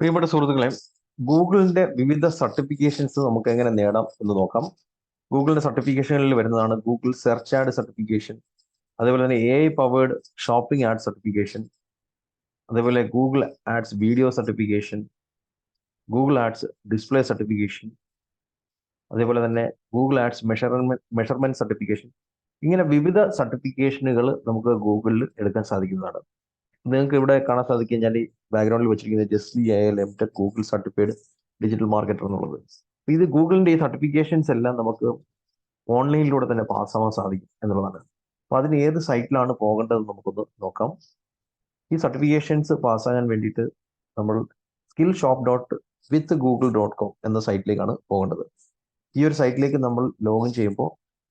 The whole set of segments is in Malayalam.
പ്രിയപ്പെട്ട സുഹൃത്തുക്കളെ ഗൂഗിളിന്റെ വിവിധ സർട്ടിഫിക്കേഷൻസ് നമുക്ക് എങ്ങനെ നേടാം എന്ന് നോക്കാം. ഗൂഗിളിന്റെ സർട്ടിഫിക്കേഷനുകളിൽ വരുന്നതാണ് ഗൂഗിൾ സെർച്ച് ആഡ് സർട്ടിഫിക്കേഷൻ അതേപോലെ തന്നെ A I powered shopping ad certification അതേപോലെ Google ads video certification Google ads display certification അതേപോലെ തന്നെ Google ads measurement measurement certification. ഇങ്ങനെ വിവിധ സർട്ടിഫിക്കേഷനുകൾ നമുക്ക് ഗൂഗിളിൽ എടുക്കാൻ സാധിക്കുന്നതാണ്. നിങ്ങൾക്ക് ഇവിടെ കാണാൻ സാധിക്കും ഞാൻ ബാക്ക്ഗ്രൗണ്ടിൽ വെച്ചിരിക്കുന്നത് Jesly A L M tech Google certified digital marketer എന്നുള്ളത്. ഇത് ഗൂഗിളിന്റെ ഈ സർട്ടിഫിക്കേഷൻസ് എല്ലാം നമുക്ക് ഓൺലൈനിലൂടെ തന്നെ പാസ്സാവാൻ സാധിക്കും എന്നുള്ളതാണ്. അപ്പൊ അതിന് ഏത് സൈറ്റിലാണ് പോകേണ്ടത് നമുക്കൊന്ന് നോക്കാം. ഈ സർട്ടിഫിക്കേഷൻസ് പാസ്സാകാൻ വേണ്ടിയിട്ട് നമ്മൾ skill shop dot with Google dot com എന്ന സൈറ്റിലേക്കാണ് പോകേണ്ടത്. ഈ ഒരു സൈറ്റിലേക്ക് നമ്മൾ ലോഗിൻ ചെയ്യുമ്പോൾ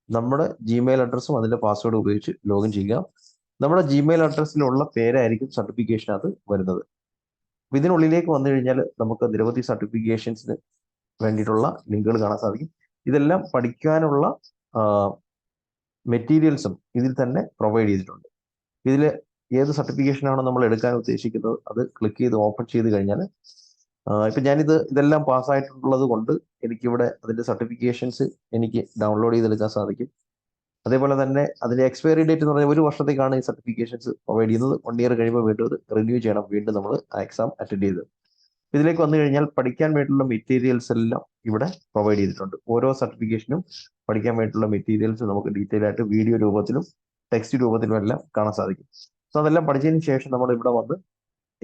നമ്മുടെ ജിമെയിൽ അഡ്രസ്സും അതിന്റെ പാസ്വേഡ് ഉപയോഗിച്ച് ലോഗിൻ ചെയ്യുക. നമ്മുടെ ജിമെയിൽ അഡ്രസ്സിലുള്ള പേരായിരിക്കും സർട്ടിഫിക്കേഷൻ അത് വരുന്നത്. അപ്പൊ ഇതിനുള്ളിലേക്ക് വന്നു കഴിഞ്ഞാൽ നമുക്ക് നിരവധി സർട്ടിഫിക്കേഷൻസിന് വേണ്ടിയിട്ടുള്ള ലിങ്കുകൾ കാണാൻ സാധിക്കും. ഇതെല്ലാം പഠിക്കാനുള്ള മെറ്റീരിയൽസും ഇതിൽ തന്നെ പ്രൊവൈഡ് ചെയ്തിട്ടുണ്ട്. ഇതിൽ ഏത് സർട്ടിഫിക്കേഷനാണോ നമ്മൾ എടുക്കാൻ ഉദ്ദേശിക്കുന്നത് അത് ക്ലിക്ക് ചെയ്ത് ഓപ്പൺ ചെയ്ത് കഴിഞ്ഞാൽ ഇപ്പം ഞാനിത് ഇതെല്ലാം പാസ്സായിട്ടുള്ളത് കൊണ്ട് എനിക്കിവിടെ അതിന്റെ സർട്ടിഫിക്കേഷൻസ് എനിക്ക് ഡൗൺലോഡ് ചെയ്തെടുക്കാൻ സാധിക്കും. അതേപോലെ തന്നെ അതിന്റെ എക്സ്പയറി ഡേറ്റ് എന്ന് പറഞ്ഞാൽ ഒരു വർഷത്തേക്കാണ് ഈ സർട്ടിഫിക്കേഷൻസ് പ്രൊവൈഡ് ചെയ്യുന്നത്. വൺ ഇയർ കഴിയുമ്പോൾ വീണ്ടും റിന്യൂ ചെയ്യണം. വീണ്ടും നമ്മൾ ആ എക്സാം അറ്റൻഡ് ചെയ്ത്. ഇതിലേക്ക് വന്നു കഴിഞ്ഞാൽ പഠിക്കാൻ വേണ്ടിയിട്ടുള്ള മെറ്റീരിയൽസ് എല്ലാം ഇവിടെ പ്രൊവൈഡ് ചെയ്തിട്ടുണ്ട്. ഓരോ സർട്ടിഫിക്കേഷനും പഠിക്കാൻ വേണ്ടിയിട്ടുള്ള മെറ്റീരിയൽസ് നമുക്ക് ഡീറ്റെയിൽ ആയിട്ട് വീഡിയോ രൂപത്തിലും ടെക്സ്റ്റ് രൂപത്തിലും എല്ലാം കാണാൻ സാധിക്കും. സോ അതെല്ലാം പഠിച്ചതിന് ശേഷം നമ്മൾ ഇവിടെ വന്ന്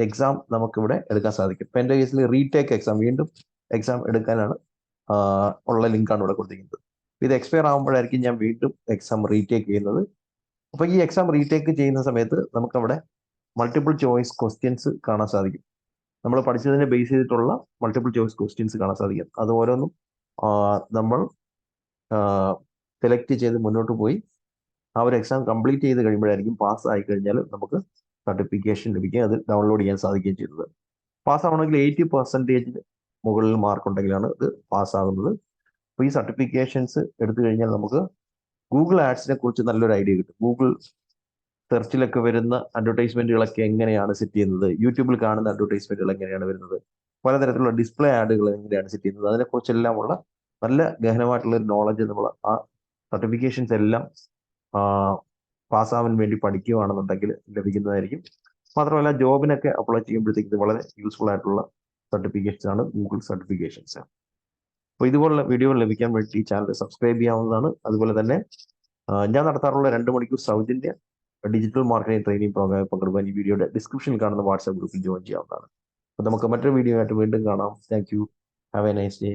എക്സാം നമുക്ക് ഇവിടെ എടുക്കാൻ സാധിക്കും. ഇപ്പൊ എന്റെ കേസിൽ റീടേക്ക് എക്സാം വീണ്ടും എക്സാം എടുക്കാനാണ് ഉള്ള ലിങ്കാണ് ഇവിടെ കൊടുത്തിരിക്കുന്നത്. ഇത് എക്സ്പയർ ആകുമ്പോഴായിരിക്കും ഞാൻ വീണ്ടും എക്സാം റീടേക്ക് ചെയ്യുന്നത്. അപ്പൊ ഈ എക്സാം റീടേക്ക് ചെയ്യുന്ന സമയത്ത് നമുക്കവിടെ മൾട്ടിപ്പിൾ ചോയ്സ് ക്വസ്റ്റ്യൻസ് കാണാൻ സാധിക്കും. നമ്മൾ പഠിച്ചതിനെ ബേസ് ചെയ്തിട്ടുള്ള മൾട്ടിപ്പിൾ ചോയ്സ് ക്വസ്റ്റ്യൻസ് കാണാൻ സാധിക്കും. അത് ഓരോന്നും നമ്മൾ സെലക്ട് ചെയ്ത് മുന്നോട്ട് പോയി ആ ഒരു എക്സാം കംപ്ലീറ്റ് ചെയ്ത് കഴിയുമ്പോഴായിരിക്കും പാസ് ആയി കഴിഞ്ഞാൽ നമുക്ക് സർട്ടിഫിക്കേഷൻ ലഭിക്കുകയും അത് ഡൗൺലോഡ് ചെയ്യാൻ സാധിക്കുകയും ചെയ്യുന്നത് പാസ് ആവണമെങ്കിൽ എയ്റ്റി പെർസെന്റേജിന് മുകളിൽ മാർക്ക് ഉണ്ടെങ്കിലാണ് ഇത് പാസ്സാകുന്നത് ഈ സർട്ടിഫിക്കേഷൻസ് എടുത്തു കഴിഞ്ഞാൽ നമുക്ക് ഗൂഗിൾ ആഡ്സിനെ കുറിച്ച് നല്ലൊരു ഐഡിയ കിട്ടും. ഗൂഗിൾ സെർച്ചിലൊക്കെ വരുന്ന അഡ്വർടൈസ്മെന്റുകളൊക്കെ എങ്ങനെയാണ് സെറ്റ് ചെയ്യുന്നത്? യൂട്യൂബിൽ കാണുന്ന അഡ്വർടൈസ്മെന്റുകൾ എങ്ങനെയാണ് വരുന്നത്? പലതരത്തിലുള്ള ഡിസ്പ്ലേ ആഡുകൾ എങ്ങനെയാണ് സെറ്റ് ചെയ്യുന്നത്? അതിനെക്കുറിച്ചെല്ലാം ഉള്ള നല്ല ഗഹനമായിട്ടുള്ള ഒരു നോളജ് നമ്മൾ ആ സർട്ടിഫിക്കേഷൻസ് എല്ലാം പാസ്സാവാൻ വേണ്ടി പഠിക്കുകയാണെന്നുണ്ടെങ്കിൽ ലഭിക്കുന്നതായിരിക്കും. മാത്രമല്ല ജോബിനൊക്കെ അപ്ലൈ ചെയ്യുമ്പോഴത്തേക്ക് ഇത് വളരെ യൂസ്ഫുൾ ആയിട്ടുള്ള സർട്ടിഫിക്കേഷൻസ് ആണ് ഗൂഗിൾ സർട്ടിഫിക്കേഷൻസ് അപ്പോൾ ഇതുപോലുള്ള വീഡിയോകൾ ലഭിക്കാൻ വേണ്ടി ഈ ചാനൽ സബ്സ്ക്രൈബ് ചെയ്യാവുന്നതാണ്. അതുപോലെ തന്നെ ഞാൻ നടത്താറുള്ള രണ്ട് മണിക്കൂർ സൗജന്യ ഡിജിറ്റൽ മാർക്കറ്റിംഗ് ട്രെയിനിങ് പ്രോഗ്രാമിൽ പങ്കെടുക്കാൻ ഈ വീഡിയോയുടെ ഡിസ്ക്രിപ്ഷനിൽ കാണുന്ന വാട്സാപ്പ് ഗ്രൂപ്പിൽ ജോയിൻ ചെയ്യാവുന്നതാണ്. അപ്പോൾ നമുക്ക് മറ്റൊരു വീഡിയോ ആയിട്ട് വീണ്ടും കാണാം. Thank you have a nice day